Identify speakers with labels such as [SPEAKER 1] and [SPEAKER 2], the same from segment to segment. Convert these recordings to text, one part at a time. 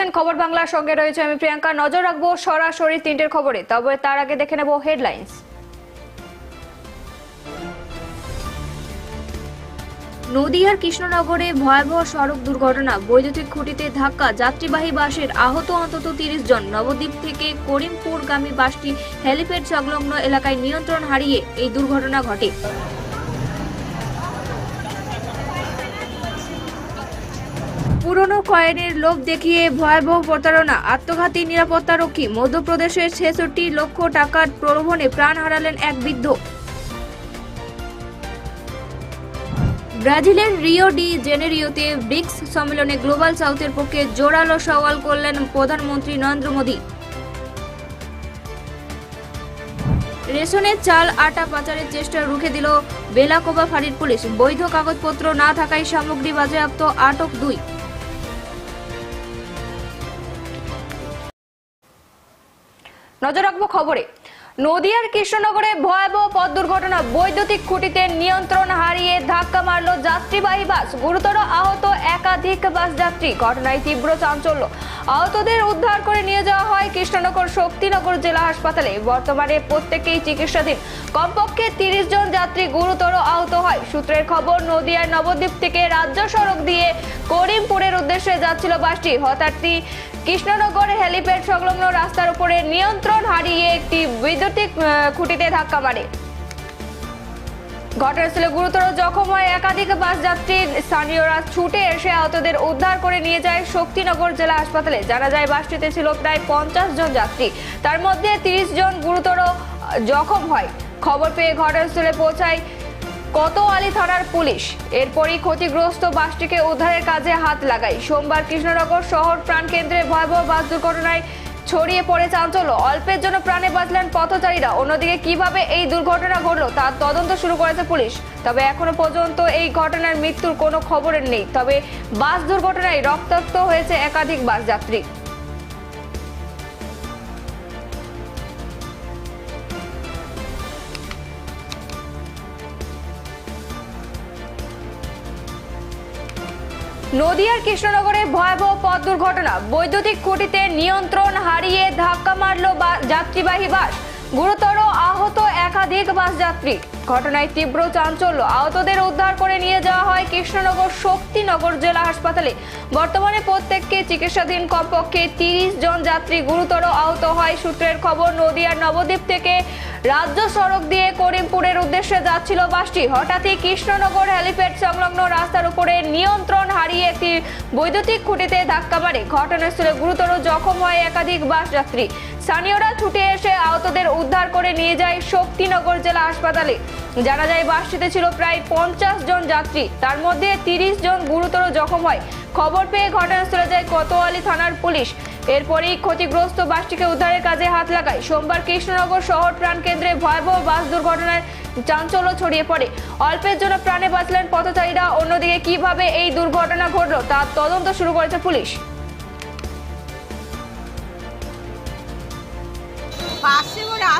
[SPEAKER 1] দেখছেন খবর বাংলার সঙ্গে রয়েছে আমি প্রিয়াঙ্কা। নজর রাখব সরাসরি তিনটের খবরে, তবে তার আগে দেখে নেব হেডলাইন্স। নদিয়ার কৃষ্ণনগরে ভয়াবহ সড়ক দুর্ঘটনা, বৈদ্যুতিক খুঁটিতে ধাক্কা, যাত্রীবাহী বাসের আহত অন্তত তিরিশ জন। নবদ্বীপ থেকে করিমপুরগামী বাসটি হেলিপ্যাড সংলগ্ন এলাকায় নিয়ন্ত্রণ হারিয়ে এই দুর্ঘটনা ঘটে। পুরনো কয়েনের লোভ দেখিয়ে ভয়াবহ প্রতারণা, আত্মঘাতী নিরাপত্তারক্ষী মধ্যপ্রদেশের ছেষট্টি লক্ষ টাকার প্রলোভনে প্রাণ হারালেন এক বৃদ্ধ। ব্রাজিলের রিও ডি জেনেরিওতে ব্রিক্স সম্মেলনে গ্লোবাল সাউথের পক্ষে জোরালো সওয়াল করলেন প্রধানমন্ত্রী নরেন্দ্র মোদী। রেশনের চাল আটা পাচারের চেষ্টা রুখে দিল বেলাকোবা ফাঁড়ির পুলিশ। বৈধ কাগজপত্র না থাকায় সামগ্রী বাজেয়াপ্ত আটক দুই। নজর রাখব খবরে। নদিয়ার কৃষ্ণনগরে ভয়াবহ পথ দুর্ঘটনা, বৈদ্যুতিক খুঁটিতে নিয়ন্ত্রণ হারিয়ে ধাক্কা মারল যাত্রীবাহী বাস। গুরুতর আহত একাধিক বাস যাত্রী, ঘটনায় তীব্র চাঞ্চল্য। আহতদের উদ্ধার করে নিয়ে যাওয়া হয় কৃষ্ণনগর শক্তিনগর জেলা হাসপাতালে। বর্তমানে প্রত্যেকেই চিকিৎসাধীন। কমপক্ষে তিরিশ জন যাত্রী গুরুতর আহত হয়। সূত্রের খবর, নদিয়ার নবদ্বীপ থেকে রাজ্য সড়ক দিয়ে করিমপুরের উদ্দেশ্যে যাচ্ছিল বাসটি। হঠাৎই কৃষ্ণনগর হেলিপ্যাড সংলগ্ন রাস্তার উপরে নিয়ন্ত্রণ হারিয়ে একটি বৈদ্যুতিক খুঁটিতে ধাক্কা মারে। ঘটনাস্থলে গুরুতর জখম হয় একাধিক বাস যাত্রী স্থানীয়রা ছুটে এসে আহতদের উদ্ধার করে নিয়ে যায় শক্তিনগর জেলা হাসপাতালে। জানা যায়, বাসটিতে ছিল প্রায় পঞ্চাশ জন যাত্রী। তার মধ্যে তিরিশ জন গুরুতর জখম হয়। খবর পেয়ে ঘটনাস্থলে পৌঁছায় কোতোয়ালি থানার পুলিশ এরপরই ক্ষতিগ্রস্ত বাসটিকে উদ্ধারের কাজে হাত লাগায়। সোমবার কৃষ্ণনগর শহর প্রাণকেন্দ্রে ভয়াবহ বাস দুর্ঘটনায় ছড়িয়ে পড়ে চাঞ্চল্য। অল্পের জন্য প্রাণে বাঁচলেন পথচারীরা। অন্যদিকে কীভাবে এই দুর্ঘটনা ঘটলো তার তদন্ত শুরু করেছে পুলিশ। তবে এখনও পর্যন্ত এই ঘটনার মৃত্যুর কোনো খবরের নেই। তবে বাস দুর্ঘটনায় রক্তাক্ত হয়েছে একাধিক বাস যাত্রী। নদিয়ার কৃষ্ণনগরে ভয়াবহ পথ দুর্ঘটনা। বৈদ্যুতিক খুঁটিতে নিয়ন্ত্রণ হারিয়ে ধাক্কা মারল যাত্রীবাহী বাস। গুরুতর আহত একাধিক বাস যাত্রী। ঘটনায় তীব্র চাঞ্চল্য। আহতদের উদ্ধার করে নিয়ে যাওয়া হয় কৃষ্ণনগর শক্তিনগর জেলা হাসপাতালে। বর্তমানে প্রত্যেককে চিকিৎসাধীন কমপক্ষে তিরিশ জন যাত্রী গুরুতর আহত হয়। সূত্রের খবর, নদিয়ার নবদ্বীপ থেকে রাজ্য সড়ক দিয়ে করিমপুরের উদ্দেশ্যে যাচ্ছিল বাসটি। হঠাৎই কৃষ্ণনগর হেলিপ্যাড সংলগ্ন রাস্তার উপরে নিয়ন্ত্রণ হারিয়ে একটি বৈদ্যুতিক খুঁটিতে ধাক্কা মারে। ঘটনাস্থলে গুরুতর জখম হয় একাধিক বাস যাত্রী। স্থানীয়রা ছুটে এসে আহতদের উদ্ধার করে নিয়ে যায় শক্তিনগর জেলা হাসপাতালে। জানা যায়, বাসটিতে ছিল প্রায় পঞ্চাশ জন যাত্রী। তার মধ্যে তিরিশ জন গুরুতর জখম হয়। খবর পেয়ে ঘটনাস্থলে যায় কোতোয়ালি থানার পুলিশ। এরপরেই ক্ষতিগ্রস্ত বাসটিকে উদ্ধারের কাজে হাত লাগায়। সোমবার কৃষ্ণনগর শহর প্রাণকেন্দ্রে ভয়াবহ বাস দুর্ঘটনায় চাঞ্চল্য ছড়িয়ে পড়ে। অল্পের জন্য প্রাণে বাঁচলেন পথচারীরা। অন্যদিকে, কীভাবে এই দুর্ঘটনা ঘটল তার তদন্ত শুরু করেছে পুলিশ।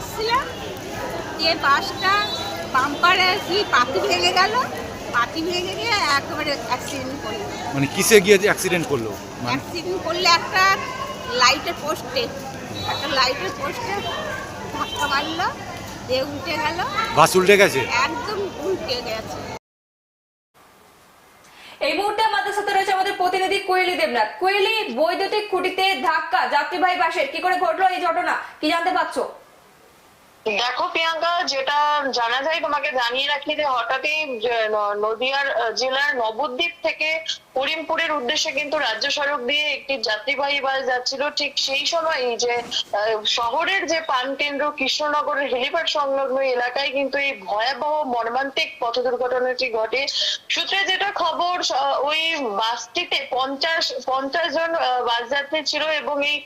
[SPEAKER 2] আসছিলাম দিয়ে বাসটা বাম্পারে কি পাতি ভেঙে গেল? পাতি ভেঙে গিয়ে একেবারে অ্যাক্সিডেন্ট করল।
[SPEAKER 3] মানে কিসে গিয়ে অ্যাক্সিডেন্ট করল? মানে
[SPEAKER 2] অ্যাক্সিডেন্ট করলে একটা লাইটের পোস্টে একটা লাইটের পোস্টে ধাক্কা মারলো দিয়ে উল্টে গেল।
[SPEAKER 3] বাস উল্টে গেছে?
[SPEAKER 2] একদম উল্টে গেছে।
[SPEAKER 1] এই মুহূর্তে আমাদের সাথে রয়েছে আমাদের প্রতিনিধি কোয়েলি দেবনাথ। কোয়েলি বৈদ্যুতিক খুঁটিতে ধাক্কা যাত্রীবাহী বাসের কি করে ঘটলো এই ঘটনা? কি জানতে পারছ?
[SPEAKER 4] দেখো প্রিয়াঙ্কা, যেটা জানা যায়, তোমাকে জানিয়ে রাখি যে হঠাৎই নদিয়ার জেলার নবদ্বীপ থেকে করিমপুরের উদ্দেশ্যে কিন্তু রাজ্য সড়ক দিয়ে একটি যাত্রীবাহী বাস যাচ্ছিল। ঠিক সেই সময় যে শহরের যে পান কেন্দ্র কৃষ্ণনগরের হেলিপ্যাড সংলগ্ন এলাকায় কিন্তু এই ভয়াবহ মর্মান্তিক পথ দুর্ঘটনাটি ঘটে। সূত্রে যেটা খবর ওই বাসটিতে পঞ্চাশ পঞ্চাশ জন বাস যাত্রী ছিল এবং এই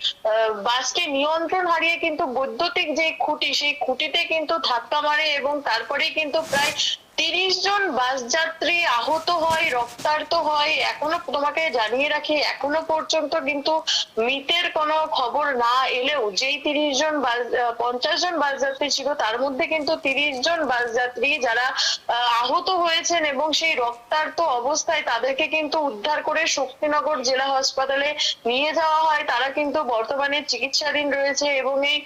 [SPEAKER 4] বাসটি নিয়ন্ত্রণ হারিয়ে কিন্তু বৈদ্যুতিক যে খুঁটি, সেই খুঁটিতে কিন্তু ধাক্কা মারে এবং তারপরে কিন্তু প্রায় তিরিশ জন বাস যাত্রী আহত হয়, রক্তাক্ত হয়, এখনও তোমাকে জানিয়ে রাখি, এখনও পর্যন্ত কিন্তু মৃতের কোনো খবর না এলেও যেই তিরিশ জন বাস, পঞ্চাশ জন বাস যাত্রী ছিল, তার মধ্যে কিন্তু তিরিশ জন বাস যাত্রী যারা আহত হয়েছেন এবং সেই রক্তাক্ত অবস্থায় তাদেরকে কিন্তু উদ্ধার করে শক্তিনগর জেলা হাসপাতালে নিয়ে যাওয়া হয়। তারা কিন্তু বর্তমানে চিকিৎসাধীন রয়েছে এবং এই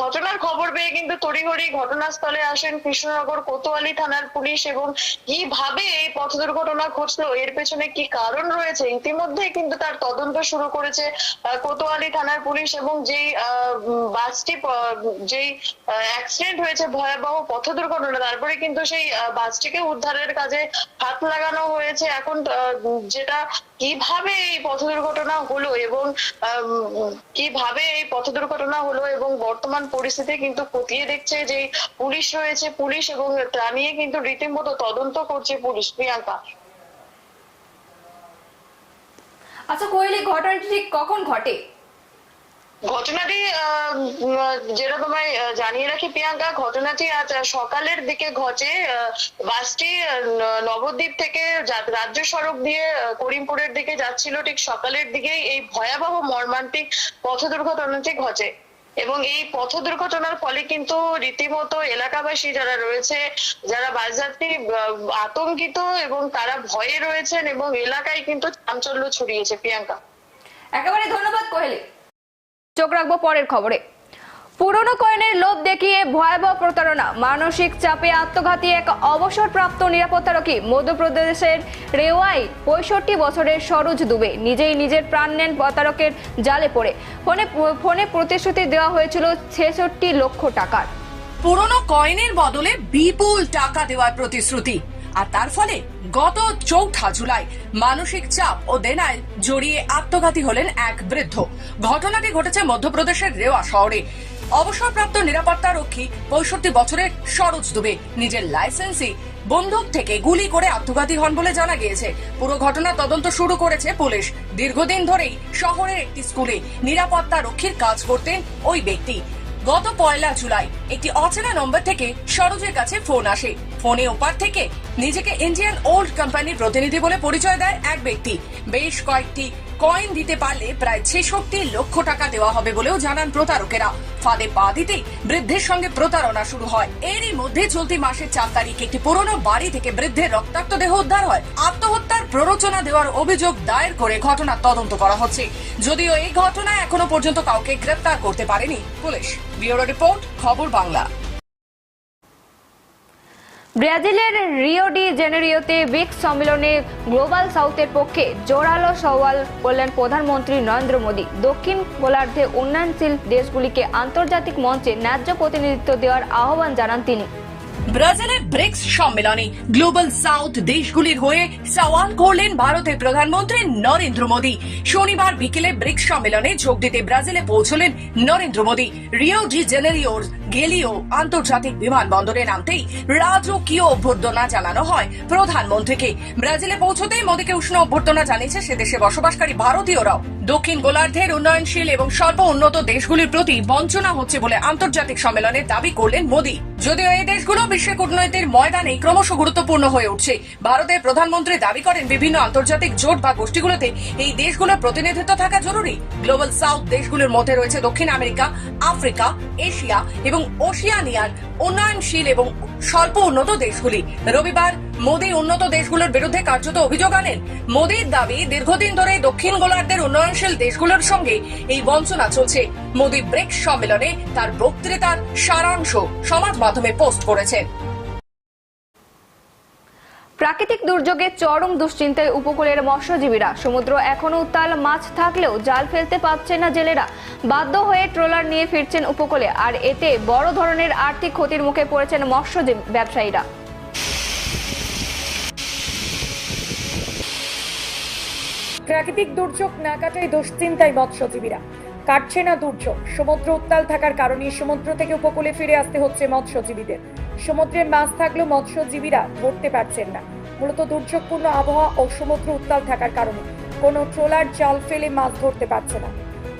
[SPEAKER 4] ঘটনার খবর পেয়ে কিন্তু তড়িঘড়ি ঘটনাস্থলে আসেন কৃষ্ণনগর কোতোয়ালি থানার পুলিশ এবং কীভাবে এই পথ দুর্ঘটনা ঘটলো, এর পেছনে কি কারণ রয়েছে? ইতিমধ্যে কিন্তু তার তদন্ত শুরু করেছে কোতোয়ালি থানার পুলিশ এবং যেই বাসটি যেই অ্যাক্সিডেন্ট হয়েছে, ভয়াবহ পথ দুর্ঘটনা, তারপরে কিন্তু সেই বাসটিকে উদ্ধারের কাজে হাত লাগানো হয়েছে। এখন যেটা কীভাবে এই পথ দুর্ঘটনা হলো এবং কীভাবে এই পথ দুর্ঘটনা হলো এবং বর্তমান পরিস্থিতি কিন্তু খতিয়ে দেখছে যে পুলিশ রয়েছে, পুলিশ এবং তা নিয়ে কিন্তু রীতিমতো তদন্ত করছে পুলিশ। প্রিয়াঙ্কা।
[SPEAKER 1] আচ্ছা কোয়েলি, ঘটনাটি ঠিক কখন ঘটে?
[SPEAKER 4] ঘটনাটি যেটা তোমায় জানিয়ে রাখি প্রিয়াঙ্কা, ঘটনাটি আজ সকালের দিকে ঘটে বাসটি নবদ্বীপ থেকে রাজ্য সড়ক দিয়ে করিমপুরের দিকে যাচ্ছিল ঠিক সকালের দিকেই এই ভয়াবহ মর্মান্তিক পথ দুর্ঘটনাটি ঘটে। এবং এই পথ দুর্ঘটনার ফলে কিন্তু রীতিমতো এলাকাবাসী যারা রয়েছে, যারা বাসযাত্রী আতঙ্কিত এবং তারা ভয়ে রয়েছেন এবং এলাকায় কিন্তু চাঞ্চল্য ছড়িয়েছে, প্রিয়াঙ্কা।
[SPEAKER 1] একেবারে ধন্যবাদ কোহেলি। চোখ রাখব পরের খবরে। পুরনো কয়েনের লোভ দেখিয়ে ভয়াবহ প্রতারণা। মানসিক চাপে আত্মঘাতী এক অবসরপ্রাপ্ত নিরাপত্তারক্ষী মধ্যপ্রদেশের রেওয়াই পঁয়ষট্টি বছরের সরোজ দুবে। নিজেই নিজের প্রাণ নেন প্রতারকের জালে পড়ে। ফোনে ফোনে প্রতিশ্রুতি দেওয়া হয়েছিল ছেষট্টি লক্ষ টাকার।
[SPEAKER 5] পুরনো কয়েনের বদলে বিপুল টাকা দেওয়ার প্রতিশ্রুতি। আর তার ফলে গত চৌঠা জুলাই মানসিক চাপ ও দেনায় জড়িয়ে আত্মঘাতী হলেন এক বৃদ্ধ। ঘটনাটি ঘটেছে মধ্যপ্রদেশের রেওয়া শহরে। অবসরপ্রাপ্ত নিরাপত্তা রক্ষী পঁয়ষট্টি বছরের সরোজ দুবে নিজের লাইসেন্সি বন্দুক থেকে গুলি করে আত্মঘাতী হন বলে জানা গিয়েছে। পুরো ঘটনা তদন্ত শুরু করেছে পুলিশ। দীর্ঘদিন ধরেই শহরের একটি স্কুলে নিরাপত্তা রক্ষীর কাজ করতেন ওই ব্যক্তি। গত পয়লা জুলাই একটি অচেনা নম্বর থেকে সরোজের কাছে ফোন আসে। ফোনে ওপার থেকে নিজেকে ইন্ডিয়ান ওল্ড কোম্পানির প্রতিনিধি বলে পরিচয় দেয় এক ব্যক্তি। বেশ কয়েকটি কয়েন দিতে পারলে প্রায় ছেষট্টি লক্ষ টাকা দেওয়া হবে বলেও জানান প্রতারকেরা। ফাঁদে পা দিতেই বৃদ্ধের সঙ্গে প্রতারণা শুরু হয়। এরই মধ্যে চলতি মাসের চার তারিখ একটি পুরনো বাড়ি থেকে বৃদ্ধের রক্তাক্ত দেহ উদ্ধার হয়। আত্মহত্যার প্ররোচনা দেওয়ার অভিযোগ দায়ের করে ঘটনার তদন্ত করা হচ্ছে। যদিও এই ঘটনায় এখনও পর্যন্ত কাউকে গ্রেপ্তার করতে পারেনি পুলিশ। ব্যুরো রিপোর্ট, খবর বাংলা।
[SPEAKER 1] ব্রাজিলের রিও ডি জেনেরিওতে ব্রিক্স সম্মেলনে গ্লোবাল সাউথের পক্ষে জোরালো সওয়াল করলেন প্রধানমন্ত্রী নরেন্দ্র মোদী। দক্ষিণ গোলার্ধে উন্নয়নশীল দেশগুলিকে আন্তর্জাতিক মঞ্চে ন্যায্য প্রতিনিধিত্ব দেওয়ার আহ্বান জানান তিনি।
[SPEAKER 5] ব্রাজিলের ব্রিক্স সম্মেলনে গ্লোবাল সাউথ দেশগুলির হয়ে সওয়াল করলেন ভারতের প্রধানমন্ত্রী নরেন্দ্র মোদী। শনিবার বিকেলে ব্রিক্স সম্মেলনে যোগ দিতে ব্রাজিলে পৌঁছলেন নরেন্দ্র মোদী। রিও ডি জেনেরিওর গেলিও আন্তর্জাতিক বিমানবন্দরে নামতেই রাজকীয় অভ্যর্থনা জানানো হয় প্রধানমন্ত্রীকে। ব্রাজিলে পৌঁছতেই মোদীকে উষ্ণ অভ্যর্থনা জানিয়েছে সে দেশে বসবাসকারী ভারতীয়রাও। দক্ষিণ গোলার্ধের উন্নয়নশীল এবং স্বল্প উন্নত দেশগুলির প্রতি বঞ্চনা হচ্ছে বলে আন্তর্জাতিক সম্মেলনে দাবি করলেন মোদী। যদিও এই দেশগুলো বিশ্ব কূটনৈতিক ময়দানে ক্রমশ গুরুত্বপূর্ণ হয়ে উঠছে। ভারতের প্রধানমন্ত্রী দাবি করেন, বিভিন্ন আন্তর্জাতিক জোট বা গোষ্ঠীগুলোতে এই দেশগুলোর প্রতিনিধিত্ব থাকা জরুরি। গ্লোবাল সাউথ দেশগুলোর মধ্যে রয়েছে দক্ষিণ আমেরিকা, আফ্রিকা, এশিয়া এবং ওশিয়ানিয়ার উন্নয়নশীল এবং স্বল্প উন্নত দেশগুলি। রবিবার মোদী উন্নত দেশগুলোর বিরুদ্ধে কার্যত অভিযোগ আনেন। মোদীর দাবি, দীর্ঘদিন ধরে দক্ষিণ গোলার্ধের উন্নয়নশীল দেশগুলোর সঙ্গে এই বঞ্চনা চলছে। মোদী ব্রিক্স সম্মেলনে তার বক্তৃতার সারাংশ সমাজ মাধ্যমে পোস্ট
[SPEAKER 1] প্রাকৃতিক দুর্যোগে চরম দুশ্চিন্তায় উপকূলের মৎস্যজীবীরা, সমুদ্র এখনও উত্তাল, মাছ থাকলেও জাল ফেলতে পারছে না জেলেরা। বাধ্য হয়ে ট্রলার নিয়ে ফিরছেন উপকূলে, আর এতে বড় ধরনের আর্থিক ক্ষতির মুখে পড়েছেন মৎস্যজীবী ব্যবসায়ীরা।
[SPEAKER 6] প্রাকৃতিক দুর্যোগ না কাটায় দুশ্চিন্তায় মৎস্যজীবীরা। কাটছে না দুর্যোগ, সমুদ্র উত্তাল থাকার কারণে সমুদ্র থেকে উপকূলে ফিরে আসতে হচ্ছে মৎস্যজীবীদের। সমুদ্রে মাছ থাকলেও মৎস্যজীবীরা ধরতে পারছেন না। মূলত দুর্যোগপূর্ণ আবহাওয়া ও সমুদ্র উত্তাল থাকার কারণে কোনো ট্রলার জাল ফেলে মাছ ধরতে পারছে না।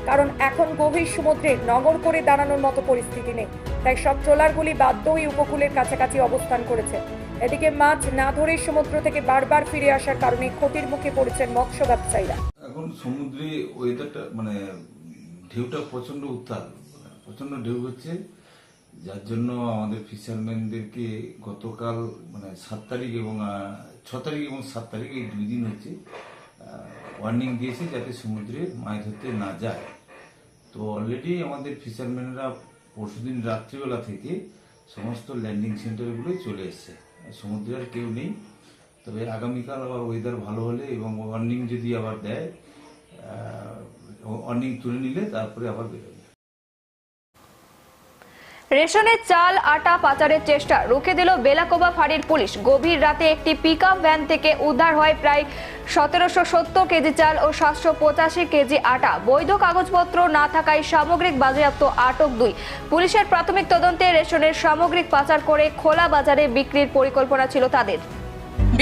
[SPEAKER 6] কারণ এখন গভীর সমুদ্রে নগর করে দাঁড়ানোর মতো পরিস্থিতি নেই। তাই সব ট্রলারগুলি বাধ্য হয়ে উপকূলের কাছাকাছি অবস্থান করেছে। এদিকে মাছ না ধরে সমুদ্র থেকে বারবার ফিরে আসার কারণে ক্ষতির মুখে পড়েছেন মৎস্য ব্যবসায়ীরা।
[SPEAKER 7] এখন সমুদ্রে ওয়েদারটা মানে ঢেউটা প্রচণ্ড উত্তাল প্রচণ্ড ঢেউ হচ্ছে। যার জন্য আমাদের ফিশারম্যানদেরকে গতকাল মানে সাত তারিখ এবং ছ তারিখ এবং সাত তারিখ, এই দুই দিন হচ্ছে ওয়ার্নিং দিয়েছে যাতে সমুদ্রে মাছ ধরতে না যায়। তো অলরেডি আমাদের ফিশারম্যানরা পরশুদিন রাত্রিবেলা থেকে সমস্ত ল্যান্ডিং সেন্টারগুলোই চলে এসছে। সমুদ্রে আর কেউ নেই। তবে আগামীকাল আবার ওয়েদার ভালো হলে এবং ওয়ার্নিং যদি আবার দেয় ওয়ার্নিং তুলে নিলে তারপরে আবার বেরোবে।
[SPEAKER 1] রেশনের চাল, আটা পাচারের চেষ্টা রুখে দিল বেলাকোবা ফাঁড়ির পুলিশ। গভীর রাতে একটি পিক ভ্যান থেকে উদ্ধার হয় প্রায় সতেরোশো সত্তর কেজি চাল ও সাতশো পঁচাশি কেজি আটা। বৈধ কাগজপত্র না থাকায় সামগ্রিক বাজেয়াপ্ত আটক দুই। পুলিশের প্রাথমিক তদন্তে রেশনের সামগ্রিক পাচার করে খোলা বাজারে বিক্রির পরিকল্পনা ছিল তাদের।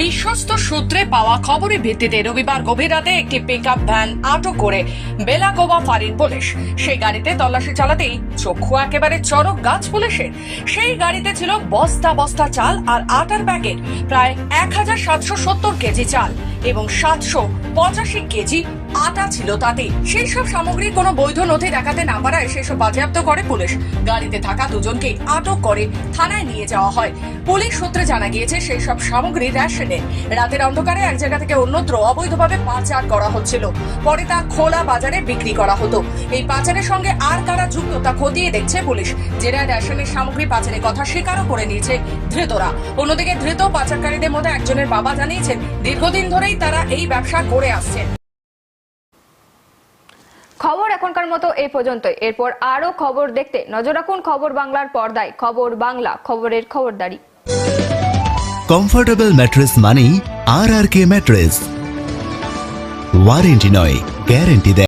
[SPEAKER 5] বিশ্বস্ত সূত্রে পাওয়া খবরের ভিত্তিতে রবিবার গভীর রাতে একটি পিক ভ্যান আটক করে বেলাগোবা ফাঁড়ির পুলিশ। সেই গাড়িতে তল্লাশি চালাতেই চক্ষু একেবারে চরক গাছ পুলিশের। সেই গাড়িতে ছিল বস্তা বস্তা চাল আর আটার প্যাকেট, প্রায় এক হাজার সাতশো সত্তর কেজি চাল এবং সাতশো পঁচাশি কেজি আটা ছিল তাতে। সেই সব সামগ্রী কোনো বৈধ নথি দেখাতে না পারায় সেসব বাজেয়াপ্ত করে পুলিশ। গাড়িতে থাকা দুজনকে আটক করে থানায় নিয়ে যাওয়া হয়। পুলিশ সূত্রে জানা গিয়েছে সেই সব সামগ্রী রেশনে রাতের অন্ধকারে এক জায়গা থেকে অন্যত্র অবৈধভাবে পাচার করা হচ্ছিল। পরে তা খোলা বাজারে বিক্রি করা হতো। এই পাচারের সঙ্গে আর কারা যুক্ত তা খতিয়ে দেখছে পুলিশ। জেরায় রেশনের সামগ্রী পাচারের কথা স্বীকারও করে নিয়েছে ধৃতরা। অন্যদিকে ধৃত পাচারকারীদের মধ্যে একজনের বাবা জানিয়েছেন, দীর্ঘদিন ধরেই তারা এই ব্যবসা করে আসছেন।
[SPEAKER 1] খবর এখনকার মতো এই পর্যন্ত এরপর আরও খবর দেখতে নজর রাখুন খবর বাংলার পর্দায়। খবর বাংলা, খবরের খবরদারি।
[SPEAKER 8] কমফোর্টেবল ম্যাট্রেস মানেই আর আর কে ম্যাট্রেস ওয়ারেন্টি নয় গ্যারেন্টি দেয়।